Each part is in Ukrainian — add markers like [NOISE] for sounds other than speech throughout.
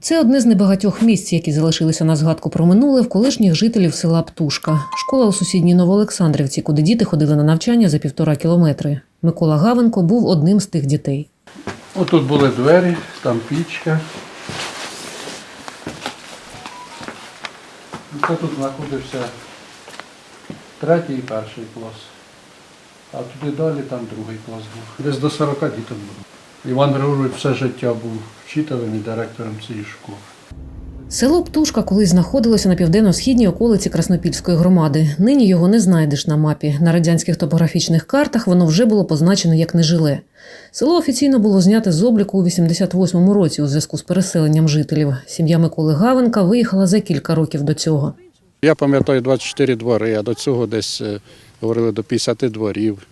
Це одне з небагатьох місць, які залишилися на згадку про минуле в колишніх жителів села Птушка. Школа у сусідній Новоолександрівці, куди діти ходили на навчання за півтора кілометри. Микола Гавенко був одним з тих дітей. Отут були двері, там пічка. Це тут знаходився третій і перший клас. А туди далі там другий клас був. Десь до 40 діток було. Іван Григорович все життя був вчителем і директором цієї школи. Село Птушка колись знаходилося на південно-східній околиці Краснопільської громади. Нині його не знайдеш на мапі. На радянських топографічних картах воно вже було позначено як нежиле. Село офіційно було знято з обліку у 88-му році у зв'язку з переселенням жителів. Сім'я Миколи Гавенка виїхала за кілька років до цього. Я пам'ятаю 24 двори, а до цього десь е, говорили до 50 дворів.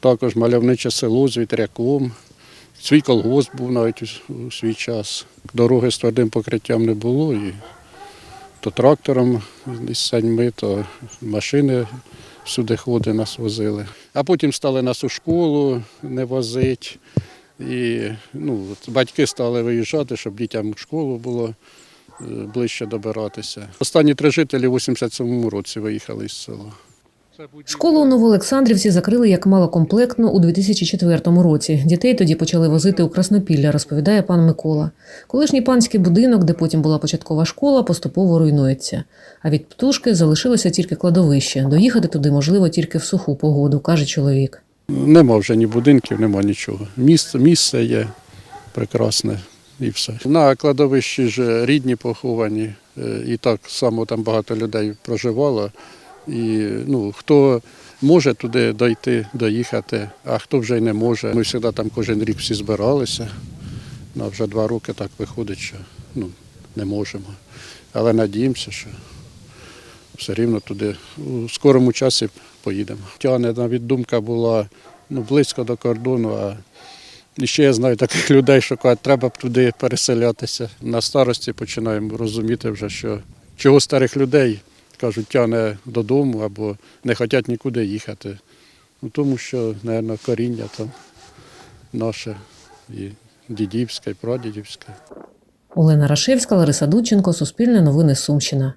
Також мальовниче село з вітряком. Свій колгосп був навіть у- свій час. Дороги з твердим покриттям не було. І то трактором із саньми, то машини всюди ходи нас возили. А потім стали нас у школу не возити. І ну, батьки стали виїжджати, щоб дітям в школу було е, ближче добиратися. Останні три жителі в 87-му році виїхали з села. Школу у Новоолександрівці закрили як малокомплектну у 2004 році. Дітей тоді почали возити у Краснопілля, розповідає пан Микола. Колишній панський будинок, де потім була початкова школа, поступово руйнується. А від птушки залишилося тільки кладовище. Доїхати туди можливо тільки в суху погоду, каже чоловік. Нема вже ні будинків, нема нічого. Місце, місце є прекрасне і все. На кладовищі ж рідні поховані, е, і так само там багато людей проживало. І ну, хто може туди дойти, доїхати, а хто вже й не може. Ми завжди там кожен рік всі збиралися. Ну, вже два роки так виходить, що ну, не можемо. Але надіємося, що все рівно туди у скорому часі поїдемо. Тягне навіть думка була ну, близько до кордону, а і ще я знаю таких [LAUGHS] людей, що кажуть, треба б туди переселятися. На старості починаємо розуміти вже, що чого старих людей кажуть, тягне додому або не хочуть нікуди їхати. Ну, тому що, мабуть, коріння там наше і дідівське, і прадідівське. Олена Рашевська, Лариса Дудченко, Суспільне новини Сумщина.